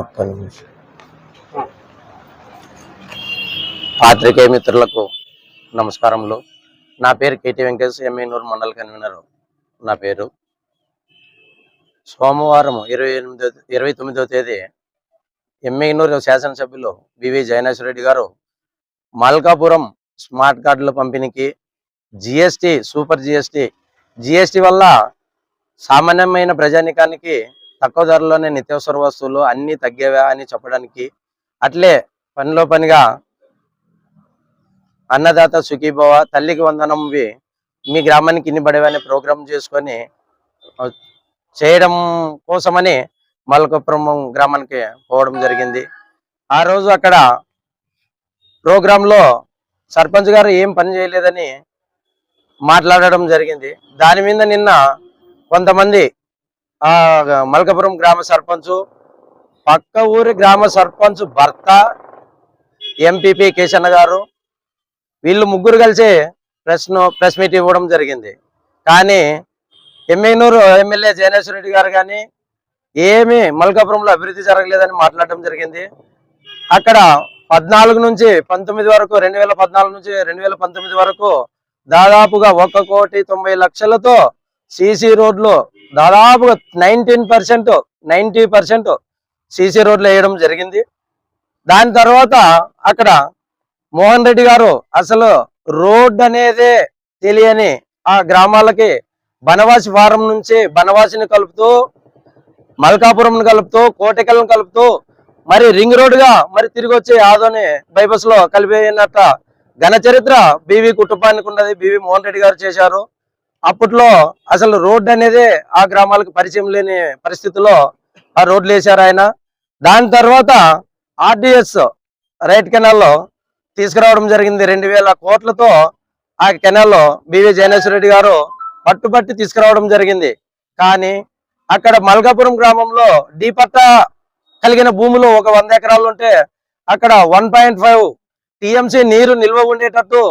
ఒక్క నిమిషం. పాత్రికేయ మిత్రులకు నమస్కారములు. నా పేరు కేటీ వెంకటేష్ ఎమ్మెనూరు మండల కన్వీనర్. నా పేరు సోమవారం ఇరవై ఎనిమిదో ఇరవై తొమ్మిదవ తేదీ ఎమ్మెనూరు శాసనసభ్యులు బివి జయనేశ్వర రెడ్డి గారు మల్కాపురం స్మార్ట్ కార్డుల పంపిణీకి జిఎస్టి సూపర్ జిఎస్టి జిఎస్టి వల్ల సామాన్యమైన ప్రజానికానికి తక్కువ ధరలోనే నిత్యావసర వస్తువులు అన్ని తగ్గేవా అని చెప్పడానికి అట్లే పనిలో పనిగా అన్నదాత సుఖీభవ తల్లికి వందనంవి మీ గ్రామానికి ఇన్ని పడేవని ప్రోగ్రామ్ చేసుకొని చేయడం కోసమని మల్కపురం గ్రామానికి పోవడం జరిగింది. ఆ రోజు అక్కడ ప్రోగ్రాంలో సర్పంచ్ గారు ఏం పని చేయలేదని మాట్లాడడం జరిగింది. దాని మీద నిన్న కొంతమంది ఆ మల్కపురం గ్రామ సర్పంచ్ పక్క ఊరి గ్రామ సర్పంచ్ భర్త ఎంపీపీ కేశన్న గారు వీళ్ళు ముగ్గురు కలిసి ప్రెస్ ప్రెస్ మీట్ ఇవ్వడం జరిగింది. కానీ ఎమ్మెనూరు ఎమ్మెల్యే జయనేశ్వర రెడ్డి గారు కానీ ఏమీ మల్కాపురంలో అభివృద్ధి జరగలేదని మాట్లాడడం జరిగింది. అక్కడ పద్నాలుగు నుంచి పంతొమ్మిది వరకు రెండు వేల పద్నాలుగు నుంచి రెండు వేల పంతొమ్మిది వరకు దాదాపుగా ఒక కోటి తొంభై లక్షలతో సీసీ రోడ్లు దాదాపుగా nineteen percent ninety percent CC రోడ్లు వేయడం జరిగింది. దాని తర్వాత అక్కడ మోహన్ రెడ్డి గారు అసలు రోడ్ అనేదే తెలియని ఆ గ్రామాలకి బనవాసి ఫారం నుంచి బనవాసిని కలుపుతూ మల్కాపురంను కలుపుతూ కోటెకల్ని కలుపుతూ మరి రింగ్ రోడ్డుగా మరి తిరిగి వచ్చి ఆదోని బైబస్లో కలిపేయనట్ట ఘన చరిత్ర బీవీ కుటుంబానికి ఉన్నది. బీవీ మోహన్ రెడ్డి గారు చేశారు. అప్పట్లో అసలు రోడ్డు అనేది ఆ గ్రామాలకు పరిచయం లేని పరిస్థితిలో ఆ రోడ్లు వేశారు ఆయన. దాని తర్వాత ఆర్డిఎస్ రైట్ కెనాల్లో తీసుకురావడం జరిగింది. రెండు వేల కోట్లతో ఆ కెనాల్లో బీవీ జయనేశ్వర రెడ్డి గారు పట్టుబట్టి తీసుకురావడం జరిగింది. కానీ అక్కడ మల్కాపురం గ్రామంలో డీ కలిగిన భూములు ఒక వంద ఎకరాలు ఉంటే అక్కడ వన్ పాయింట్ ఫైవ్ టిఎంసి నీరు నిల్వ ఉండేటట్టు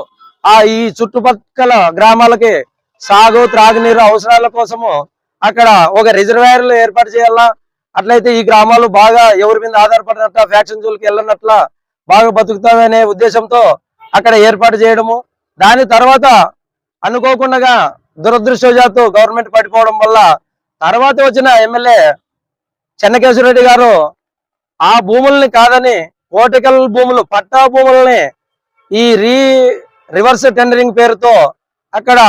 ఆ ఈ చుట్టుపక్కల గ్రామాలకి సాగు త్రాగునీరు అవసరాల కోసము అక్కడ ఒక రిజర్వాయర్లు ఏర్పాటు చేయాలా? అట్లయితే ఈ గ్రామాలు బాగా ఎవరి మీద ఆధారపడినట్ల ఫ్యాక్షన్ జోలికి వెళ్ళనట్ల బాగా బతుకుతామనే ఉద్దేశంతో అక్కడ ఏర్పాటు చేయడము. దాని తర్వాత అనుకోకుండా దురదృష్టవశాత్తు గవర్నమెంట్ పడిపోవడం వల్ల తర్వాత వచ్చిన ఎమ్మెల్యే చెన్నకేశ్వరరెడ్డి గారు ఆ భూముల్ని కాదని కోటికల్ భూములు పట్టా భూములని ఈ రీ రివర్స్ టెండరింగ్ పేరుతో అక్కడ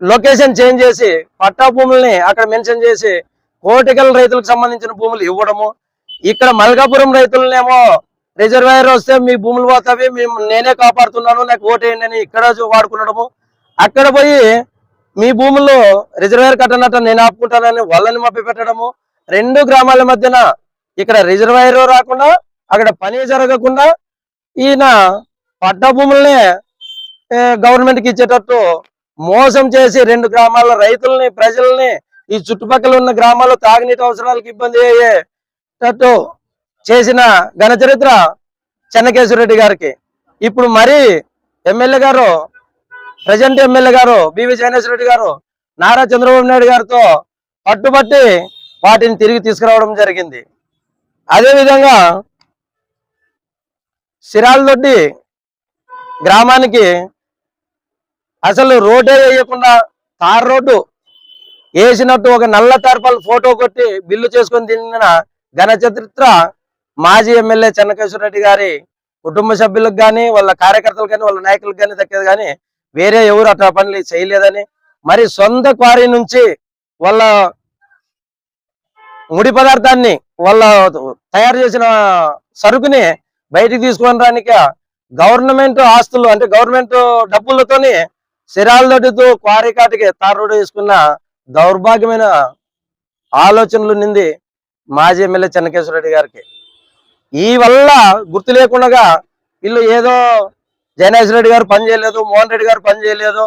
లొకేషన్ చేంజ్ చేసి పట్టా భూముల్ని అక్కడ మెన్షన్ చేసి కోటికల్ రైతులకు సంబంధించిన భూములు ఇవ్వడము. ఇక్కడ మల్కాపురం రైతులనేమో రిజర్వాయర్ వస్తే మీ భూములు పోతావి మేము నేనే కాపాడుతున్నాను నాకు ఓటేయండి అని ఇక్కడ చూ- అక్కడ పోయి మీ భూముల్లో రిజర్వాయర్ కట్టనట్టు నేను ఆపుకుంటానని వాళ్ళని మప్పి పెట్టడము రెండు గ్రామాల మధ్యన ఇక్కడ రిజర్వాయర్ రాకుండా అక్కడ పని జరగకుండా ఈయన పట్ట భూముల్ని గవర్నమెంట్కి ఇచ్చేటట్టు మోసం చేసి రెండు గ్రామాల రైతుల్ని ప్రజల్ని ఈ చుట్టుపక్కల ఉన్న గ్రామాల్లో తాగునీటి అవసరాలకు ఇబ్బంది అయ్యేటట్టు చేసిన ఘన చరిత్ర చెన్నకేశ్వరరెడ్డి గారికి. ఇప్పుడు మరి ఎమ్మెల్యే గారు ప్రజెంట్ ఎమ్మెల్యే గారు బివి జగనేశ్వర రెడ్డి గారు నారా చంద్రబాబు నాయుడు గారితో పట్టుబట్టి వాటిని తిరిగి తీసుకురావడం జరిగింది. అదే విధంగా సిరాలదొడ్డి గ్రామానికి అసలు రోడ్డే వేయకుండా తార్ రోడ్డు వేసినట్టు ఒక నల్ల తర్పాలు ఫోటో కొట్టి బిల్లు చేసుకొని తిన్న ఘన మాజీ ఎమ్మెల్యే చెన్నకేశ్వర రెడ్డి గారి కుటుంబ సభ్యులకు కానీ వాళ్ళ కార్యకర్తలకు కానీ వాళ్ళ నాయకులకు కానీ దక్కేది కానీ వేరే ఎవరు అట్లా పనులు చేయలేదని మరి సొంత క్వారీ నుంచి వాళ్ళ ముడి పదార్థాన్ని వాళ్ళ తయారు చేసిన సరుకుని బయటికి తీసుకొని రానిక గవర్నమెంట్ ఆస్తులు అంటే గవర్నమెంట్ డబ్బులతోని సిరాలదొడ్డితో క్వారీ కాటికి రోడ్డు వేసుకున్న దౌర్భాగ్యమైన ఆలోచనలు నింది మాజీ ఎమ్మెల్యే చెన్నకేశ్వర రెడ్డి గారికి. ఈ వల్ల గుర్తు లేకుండా వీళ్ళు ఏదో జయనేశ్వర రెడ్డి గారు పని చేయలేదు మోహన్ రెడ్డి గారు పని చేయలేదు.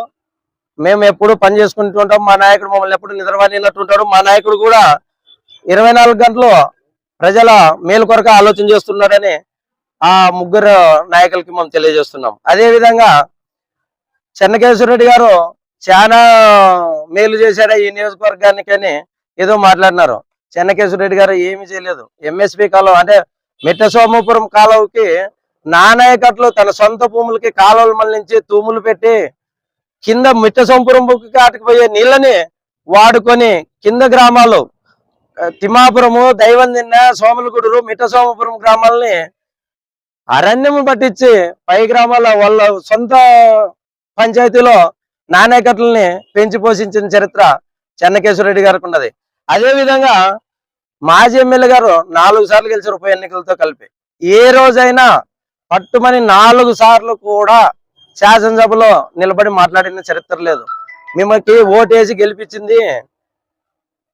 మేము ఎప్పుడు పని చేసుకుంటూ ఉంటాం. మా నాయకుడు మమ్మల్ని ఎప్పుడు నిద్రవాణినట్టు ఉంటాడు. మా నాయకుడు కూడా ఇరవై నాలుగు గంటలు ప్రజల మేలు కొరకు ఆలోచన చేస్తున్నాడని ఆ ముగ్గురు నాయకులకి మనం తెలియజేస్తున్నాం. అదే విధంగా చెన్నకేశ్వర రెడ్డి గారు చాలా మేలు చేశాడా ఈ నియోజకవర్గానికని ఏదో మాట్లాడినారు. చెన్నకేశ్వర రెడ్డి గారు ఏమీ చేయలేదు. ఎంఎస్పి కాలువ అంటే మిట్ట సోమపురం కాలువకి నానాయకట్లు తన సొంత భూములకి కాలువలు మళ్ళించి తూములు పెట్టి కింద మిట్ట సోమపురం బుక్కి కాటుకుపోయే నీళ్ళని వాడుకొని కింద గ్రామాలు తిమాపురము తిమ్మాపురము దైవందిన్న సోమలగూడూరు మిట్ట సోమపురం గ్రామాలని అరణ్యం పట్టించి పై గ్రామాల వాళ్ళ సొంత పంచాయతీలో నాణ్యకట్లని పెంచి పోషించిన చరిత్ర చెన్నకేశ్వరరెడ్డి గారికి ఉన్నది. అదే విధంగా మాజీ ఎమ్మెల్యే గారు నాలుగు సార్లు గెలిచారు ఉప ఎన్నికలతో కలిపి ఏ రోజైనా పట్టుమని నాలుగు సార్లు కూడా శాసనసభలో నిలబడి మాట్లాడిన చరిత్ర లేదు. మిమ్మల్ని ఓటేసి గెలిపించింది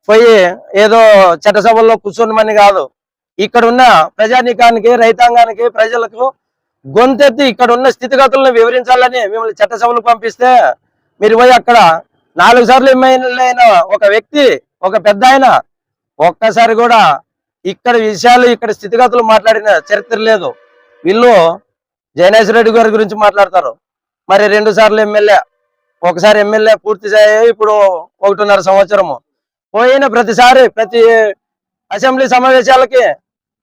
పోయి ఏదో చట్టసభల్లో కూర్చోనమని కాదు. ఇక్కడ ఉన్న ప్రజానీకానికి రైతాంగానికి ప్రజలకు గొంతెత్తి ఇక్కడ ఉన్న స్థితిగతులను వివరించాలని మిమ్మల్ని చట్టసభలు పంపిస్తే మీరు పోయి అక్కడ నాలుగు సార్లు ఎమ్మెల్యే అయిన ఒక వ్యక్తి ఒక పెద్ద ఆయన ఒక్కసారి కూడా ఇక్కడ విషయాలు ఇక్కడ స్థితిగతులు మాట్లాడిన చరిత్ర లేదు. వీళ్ళు జయనేశ్వర రెడ్డి గారి గురించి మాట్లాడతారు. మరి రెండు సార్లు ఎమ్మెల్యే ఒకసారి ఎమ్మెల్యే పూర్తి చేయ ఇప్పుడు ఒకటిన్నర సంవత్సరము. పోయిన ప్రతిసారి ప్రతి అసెంబ్లీ సమావేశాలకి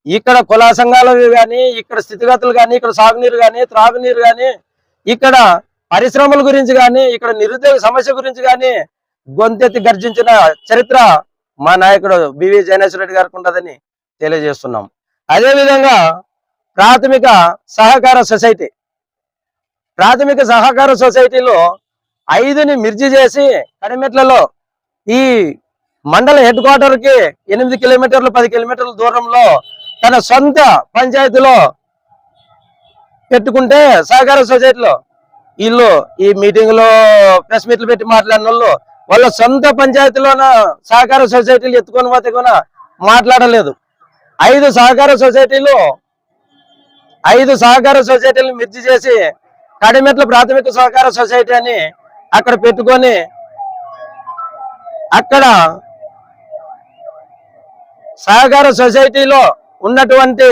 ఇక్కడ కుల సంఘాలు కానీ ఇక్కడ స్థితిగతులు కానీ ఇక్కడ సాగునీరు కానీ త్రాగునీరు కానీ ఇక్కడ పరిశ్రమల గురించి కానీ ఇక్కడ నిరుద్యోగ సమస్య గురించి కానీ గొంతెత్తి గర్జించిన చరిత్ర మా నాయకుడు బివి జయనేశ్వర రెడ్డి గారికి ఉంటుందని తెలియజేస్తున్నాం. అదే విధంగా ప్రాథమిక సహకార సొసైటీ. ప్రాథమిక సహకార సొసైటీలో ఐదుని మిర్చి చేసి కడిమెట్లలో ఈ మండల హెడ్ క్వార్టర్కి ఎనిమిది కిలోమీటర్లు పది కిలోమీటర్ల దూరంలో తన సొంత పంచాయతీలో పెట్టుకుంటే సహకార సొసైటీలో. వీళ్ళు ఈ మీటింగ్లో ప్రెస్ మీట్లు పెట్టి మాట్లాడిన వాళ్ళు వాళ్ళ సొంత పంచాయతీలోన సహకార సొసైటీలు ఎత్తుకొని పోతే కూడా మాట్లాడలేదు. ఐదు సహకార సొసైటీలు ఐదు సహకార సొసైటీలు మిర్చి చేసి కడిమెట్ల ప్రాథమిక సహకార సొసైటీ అని అక్కడ పెట్టుకొని అక్కడ సహకార సొసైటీలో ఉన్నటువంటి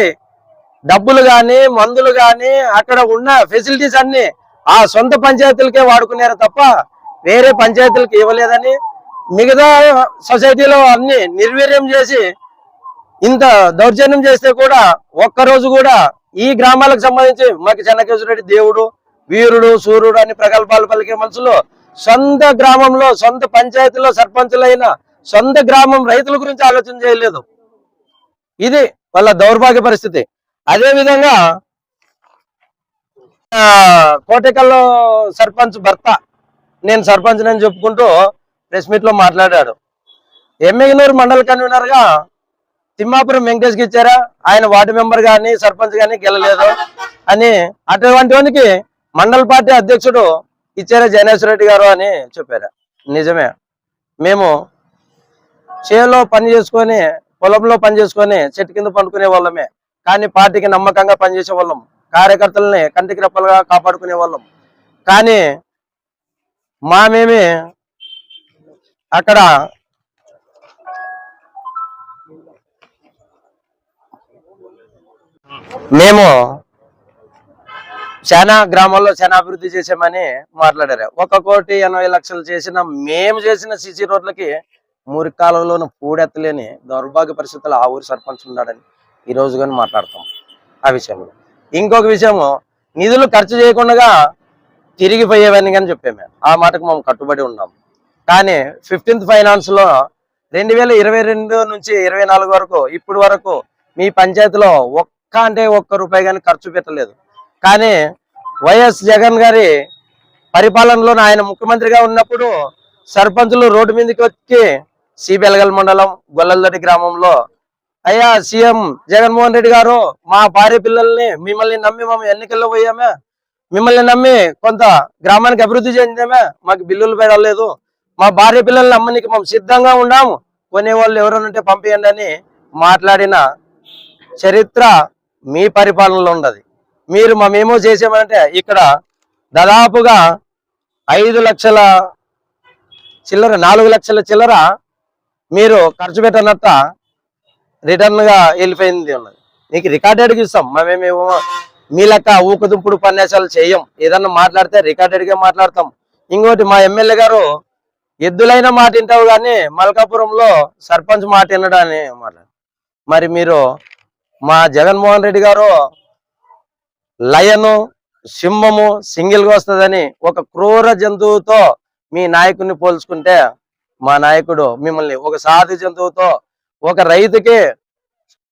డబ్బులు కానీ మందులు కానీ అక్కడ ఉన్న ఫెసిలిటీస్ అన్ని ఆ సొంత పంచాయతీలకే వాడుకున్నారు తప్ప వేరే పంచాయతీలకు ఇవ్వలేదని మిగతా సొసైటీలో అన్ని నిర్వీర్యం చేసి ఇంత దౌర్జన్యం చేస్తే కూడా ఒక్కరోజు కూడా ఈ గ్రామాలకు సంబంధించి మాకు చెన్నకేశ్వరరెడ్డి దేవుడు వీరుడు సూర్యుడు అని ప్రగల్భాలు పలికే మనుషులు సొంత గ్రామంలో సొంత పంచాయతీలో సర్పంచులైన సొంత గ్రామం రైతుల గురించి ఆలోచన చేయలేదు. ఇది వాళ్ళ దౌర్భాగ్య పరిస్థితి. అదే విధంగా ఆ, సర్పంచ్ భర్త నేను సర్పంచ్ అని చెప్పుకుంటూ ప్రెస్ మీట్లో మాట్లాడాడు. ఎమ్మెగనూరు మండల కన్వీనర్గా తిమ్మాపురం వెంకటేష్కి ఇచ్చారా? ఆయన వార్డు మెంబర్ కానీ సర్పంచ్ కానీ గెలలేదు అని అటువంటి వానికి మండల పార్టీ అధ్యక్షుడు ఇచ్చారా జయనేశ్వర రెడ్డి గారు అని చెప్పారు. నిజమే. మేము చేలో పని చేసుకొని పొలంలో పని చేసుకొని చెట్టు కింద పండుకునే వాళ్ళమే. కానీ పార్టీకి నమ్మకంగా పనిచేసే వాళ్ళం. కార్యకర్తలని కంటికి రెప్పలుగా కాపాడుకునే వాళ్ళం. కానీ మామేమి అక్కడ మేము చాలా గ్రామాల్లో చాలా అభివృద్ధి చేసామని మాట్లాడారు. ఒక కోటి ఎనభై లక్షలు చేసిన మేము చేసిన సిసి రోడ్లకి మూడు కాలంలోనూ పూడెత్తలేని దౌర్భాగ్య పరిస్థితుల్లో ఆ ఊరి సర్పంచ్ ఉన్నాడని ఈ రోజు కానీ మాట్లాడతాం. ఆ విషయంలో ఇంకొక విషయము నిధులు ఖర్చు చేయకుండా తిరిగిపోయేవని కానీ చెప్పాము ఆ మాటకు మేము కట్టుబడి ఉన్నాం. కానీ ఫిఫ్టీన్త్ ఫైనాన్స్లో రెండు వేల ఇరవై రెండు నుంచి ఇరవై నాలుగు వరకు ఇప్పుడు వరకు మీ పంచాయతీలో ఒక్క అంటే ఒక్క రూపాయి కానీ ఖర్చు పెట్టలేదు. కానీ వైఎస్ జగన్ గారి పరిపాలనలో ఆయన ముఖ్యమంత్రిగా ఉన్నప్పుడు సర్పంచులు రోడ్డు మీదకి వచ్చి సిబెలగల్ మండలం గొల్లలదొడ్డి గ్రామంలో. అయ్యా సీఎం జగన్మోహన్ రెడ్డి గారు మా భార్య పిల్లల్ని మిమ్మల్ని నమ్మి మేము ఎన్నికల్లో పోయామే. మిమ్మల్ని నమ్మి కొంత గ్రామానికి అభివృద్ధి చెందామే. మాకు బిల్లులు పెడలేదు మా భార్య పిల్లల్ని నమ్మనికి మేము సిద్ధంగా ఉన్నాము. కొనేవాళ్ళు ఎవరైనా ఉంటే పంపించండి అని మాట్లాడిన చరిత్ర మీ పరిపాలనలో ఉన్నది. మీరు మేమేమో చేసామంటే ఇక్కడ దాదాపుగా ఐదు లక్షల చిల్లర నాలుగు లక్షల చిల్లర మీరు ఖర్చు పెట్టనట్ట రిటర్న్గా వెళ్ళిపోయింది ఉన్నది నీకు రికార్డెడ్కి ఇస్తాం. మేమేమో మీ లెక్క ఊకదుంపుడు పన్యాసాలు చేయం. ఏదన్నా మాట్లాడితే రికార్డెడ్గా మాట్లాడతాం. ఇంకోటి మా ఎమ్మెల్యే గారు ఎద్దులైన మాట వింటావు కానీ మల్కాపురంలో సర్పంచ్ మాట వినడాన్ని మాట మరి మీరు మా జగన్మోహన్ రెడ్డి గారు లయను సింహము సింగిల్గా వస్తుందని ఒక క్రూర జంతువుతో మీ నాయకుడిని పోల్చుకుంటే మా నాయకుడు మిమ్మల్ని ఒక సాధు జంతువుతో ఒక రైతుకి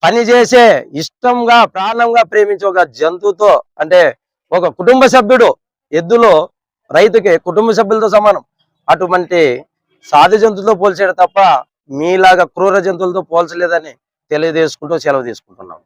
పని చేసే ఇష్టంగా ప్రాణంగా ప్రేమించే ఒక జంతువుతో అంటే ఒక కుటుంబ సభ్యుడు ఎద్దులో రైతుకి కుటుంబ సభ్యులతో సమానం. అటువంటి సాధు జంతువులతో పోల్చాడు తప్ప మీలాగా క్రూర జంతువులతో పోల్చలేదని తెలియజేసుకుంటూ సెలవు తీసుకుంటున్నాం.